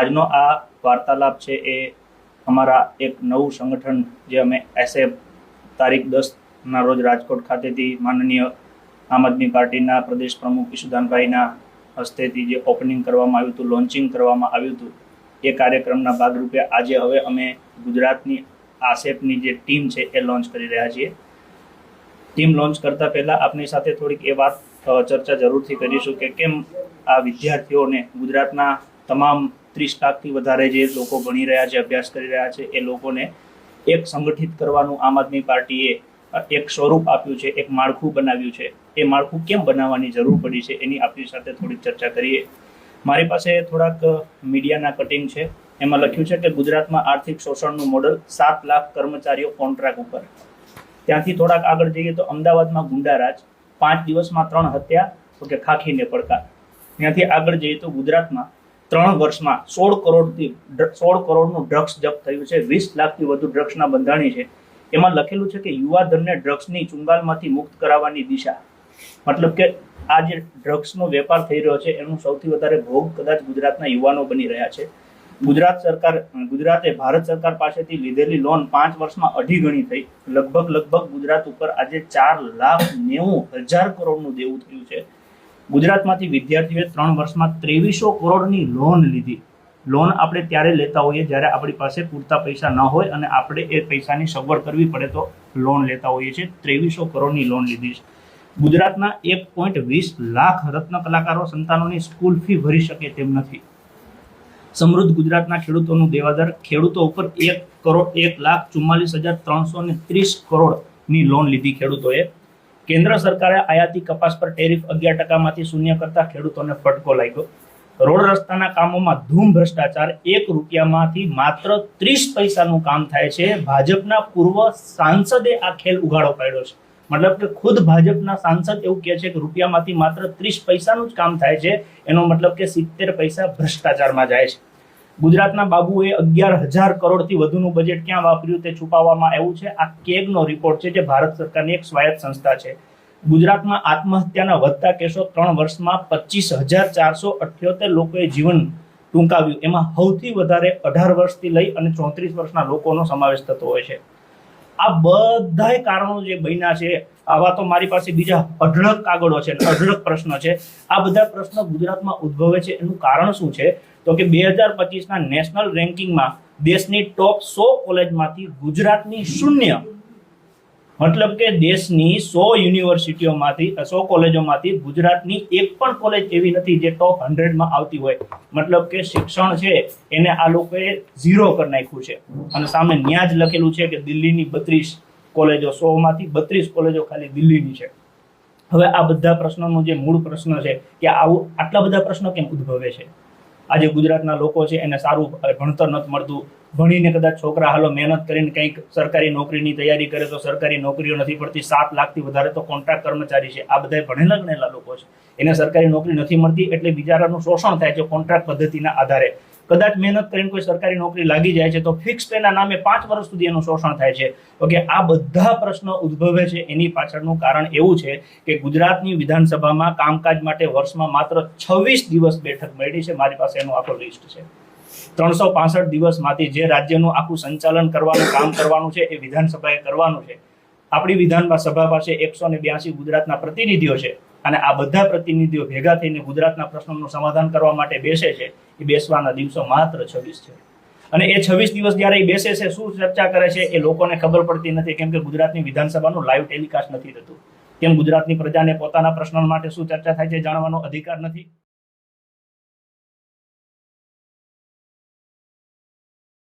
આજનો આ વાર્તાલાપ છે એ અમારા એક નવું સંગઠન જે અમે એસે તારીખ દસના રોજ રાજકોટ ખાતેથી માનનીય આમ આદમી પાર્ટીના પ્રદેશ પ્રમુખ ઈશુદાનભાઈના હસ્તેથી જે ઓપનિંગ કરવામાં આવ્યું હતું, લોન્ચિંગ કરવામાં આવ્યું હતું, એ કાર્યક્રમના ભાગરૂપે આજે હવે અમે ગુજરાતની આસેપની જે ટીમ છે એ લોન્ચ કરી રહ્યા છીએ. ટીમ લોન્ચ કરતા પહેલા આપની સાથે થોડીક એ વાત ચર્ચા જરૂરથી કરીશું કે કેમ આ વિદ્યાર્થીઓને ગુજરાતના તમામ ત્રીસ લાખથી વધારે જે લોકો ભણી રહ્યા છે, અભ્યાસ કરી રહ્યા છે, એ લોકોને એક સંગઠિત કરવાનું આમ આદમી પાર્ટીએ એક સ્વરૂપ આપ્યું છે, એક માળખું બનાવ્યું છે. એ માળખું કેમ બનાવવાની જરૂર પડી છે, એની આપની સાથે થોડીક ચર્ચા કરીએ. મારી પાસે થોડાક મીડિયાના કટિંગ છે. એમાં લખ્યું છે કે ગુજરાતમાં આર્થિક શોષણનું મોડલ સાત લાખ કર્મચારીઓ કોન્ટ્રાક્ટ ઉપર. ત્યાંથી થોડાક આગળ જઈએ તો અમદાવાદમાં ગુંડારાજ, પાંચ દિવસમાં ત્રણ હત્યા, તો કે ખાખીને પડકાર. ત્યાંથી આગળ જઈએ તો ગુજરાતમાં ત્રણ વર્ષમાં સોળ કરોડથી સોળ કરોડનું ડ્રગ્સ જપ્ત થયું છે. વીસ લાખથી વધુ ડ્રગ્સના બંધાણી છે. એમાં લખેલું છે કે યુવાધનને ડ્રગ્સની ચુંગાલમાંથી મુક્ત કરાવવાની દિશા. મતલબ કે આ જે ડ્રગ્સનો વેપાર થઈ રહ્યો છે, એનું સૌથી વધારે ભોગ કદાચ ગુજરાતના યુવાનો બની રહ્યા છે. ગુજરાત સરકાર, ગુજરાતે ભારત સરકાર પાસેથી લીધેલી લોન પાંચ વર્ષમાં અઢી ગણી થઈ. લગભગ લગભગ ગુજરાત ઉપર આજે ચાર લાખ નેવું હજાર કરોડનું દેવું થયું છે. ગુજરાતમાંથી વિદ્યાર્થીઓએ ત્રણ વર્ષમાં ત્રેવીસો કરોડની લોન લીધી. લોન આપણે ત્યારે લેતા હોઈએ જ્યારે આપણી પાસે પૂરતા પૈસા ન હોય અને આપણે એ પૈસાની સગવડ કરવી પડે તો લોન લેતા હોઈએ છીએ. ત્રેવીસો કરોડની લોન લીધી છે. ગુજરાતના એક પોઈન્ટ વીસ લાખ રત્ન કલાકારો સંતાનોની સ્કૂલ ફી ભરી શકે તેમ નથી. સમૃદ્ધ ગુજરાતના ખેડૂતોનું દેવાદર ખેડૂતો ઉપર એક કરોડ એક લાખ ચુમ્માલીસ હજાર ત્રણસો ને ત્રીસ કરોડની લોન લીધી ખેડૂતોએ. કેન્દ્ર સરકારે આયાતી કપાસ પર ટેરિફ અગિયાર ટકામાંથી શૂન્ય કરતા ખેડૂતોને ફટકો લાગ્યો. રોડ રસ્તાના કામોમાં ધૂમ ભ્રષ્ટાચાર, એક રૂપિયામાંથી માત્ર ત્રીસ પૈસાનું કામ થાય છે. ભાજપના પૂર્વ સાંસદે આ ખેલ ઉઘાડો પાડ્યો છે. મતલબ કે ખુદ ભાજપના સાંસદ એવું કહે છે કે રૂપિયામાંથી માત્ર ત્રીસ પૈસાનું જ કામ થાય છે. એનો મતલબ કે સિત્તેર પૈસા ભ્રષ્ટાચારમાં જાય છે. ગુજરાતના બાબુએ અગિયાર હજાર કરોડથી વધુનું બજેટ ક્યાં વાપર્યું તે છુપાવવામાં આવ્યું છે? આ કેગનો રિપોર્ટ છે જે ભારત સરકારની એક સ્વાયત્ત સંસ્થા છે. ગુજરાતમાં આત્મહત્યાના વધતા કેસો ત્રણ વર્ષમાં પચીસ હજાર ચારસો અઠ્યોતેર લોકોએ જીવન ટૂંકાવ્યું. એમાં સૌથી વધારે અઢાર વર્ષથી લઈ અને ચોત્રીસ વર્ષના લોકોનો સમાવેશ થતો હોય છે. આ બધાય કારણો જે બન્યા છે, આવા તો મારી પાસે બીજા અઢળક કાગળો છે અઢળક પ્રશ્નો છે. આ બધા પ્રશ્નો ગુજરાતમાં ઉદ્ભવે છે, એનું કારણ શું છે? તો કે બે હજાર પચીસના નેશનલ રેન્કિંગમાં દેશની ટોપ સો કોલેજમાંથી ગુજરાતની શૂન્ય મતલબ કે દેશની સો યુનિવર્સિટીઓમાંથી સો કોલેજોમાંથી ગુજરાતની એક પણ કોલેજ એવી નથી જે ટોપ હંડ્રેડમાં આવતી હોય. મતલબ કે શિક્ષણ છે એને આ લોકોએ ઝીરો કરી નાખ્યું છે. અને સામે ન્યા જ લખેલું છે કે દિલ્હીની બત્રીસ કોલેજો, સોમાંથી બત્રીસ કોલેજો ખાલી દિલ્હીની છે. હવે આ બધા પ્રશ્નોનો જે મૂળ પ્રશ્ન છે કે આવું આટલા બધા પ્રશ્નો કેમ ઉદ્ભવે છે? આજે ગુજરાતના લોકો છે, એને સારું ભણતર નથી મળતું. ભણીને કદાચ છોકરા હાલો મહેનત કરીને કંઈક સરકારી નોકરીની તૈયારી કરે તો સરકારી નોકરીઓ નથી પડતી. સાત લાખથી વધારે તો કોન્ટ્રાક્ટ કર્મચારી છે. આ બધા ભણેલા ગણેલા લોકો છે. એને સરકારી નોકરી નથી મળતી એટલે બિચારાનું શોષણ થાય છે કોન્ટ્રાક્ટ પદ્ધતિના આધારે. કદાચ મહેનત કરીને કોઈ સરકારી નોકરી લાગી જાય છે, તો ફિક્સ પેના નામે પાંચ વર્ષ સુધી એનું શોષણ થાય છે. ઓકે આ બધા પ્રશ્નો ઉદ્ભવે છે, એની પાછળનું કારણ એવું છે કે ગુજરાતની વિધાનસભામાં કામકાજ માટે વર્ષમાં માત્ર છવ્વીસ દિવસ બેઠક મળી છે, મારી પાસે એનો આખો લિસ્ટ છે. ત્રણસો પાસઠ દિવસમાંથી જે રાજ્યનું આખું સંચાલન કરવાનું, કામ કરવાનું છે, એ વિધાનસભાએ કરવાનું છે. આપણી વિધાનમાં સભા પાસે એકસો ને બ્યાસી ગુજરાતના પ્રતિનિધિઓ છે, અને આ બધા પ્રતિનિધિઓ ભેગા થઈને ગુજરાતના પ્રશ્નોનું સમાધાન કરવા માટે બેસે છે. એ બેસવાના દિવસો માત્ર છવ્વીસ છે. અને એ છવ્વીસ દિવસ જ્યારે એ બેસે છે, શું ચર્ચા કરે છે, એ લોકોને ખબર પડતી નથી. કેમ કે ગુજરાતની વિધાનસભાનું લાઈવ ટેલિકાસ્ટ નથી થતું. કેમ ગુજરાતની પ્રજાને પોતાના પ્રશ્નો માટે શું ચર્ચા થાય છે જાણવાનો અધિકાર નથી?